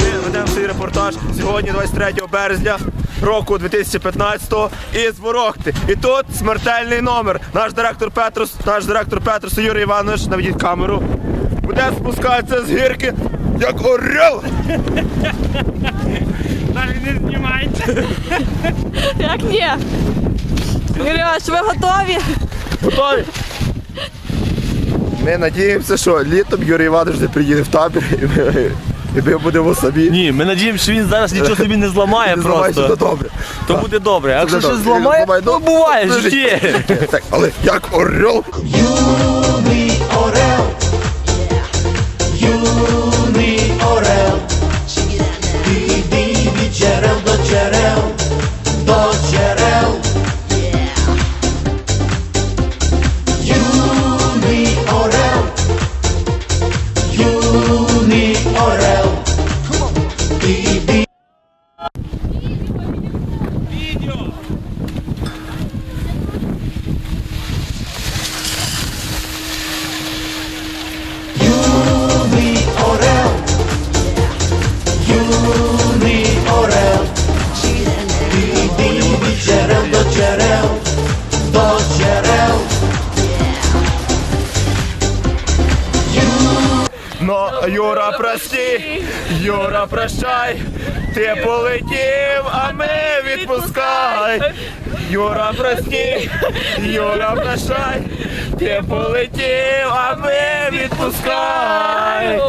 Ми ведемо свій репортаж сьогодні, 23 березня. Року 2015-го із Ворогти. І тут смертельний номер. Наш директор Петрус, наш директор Петрус Юрій Іванович, наведіть камеру. Буде спускатися з гірки, як орел. Навіть не знімайте. Як ні? Юрій Іванович, ви готові? Готові. Ми сподіваємося, що літом Юрій Іванович не приїде в табір і ми, і ми будемо самі. Ні, ми надіємося, що він зараз нічого собі не зламає Не зламайся, то просто. добре. То буде добре. А якщо щось добре. зламає, Зламає, то ну, буває в ну, житті. Так, але як орел. Юний Ну, Юра, прости, Юра, прощай, ти полетів, а ми відпускай. Юра, прости, Юра, прощай, ти полетів, а ми відпускай.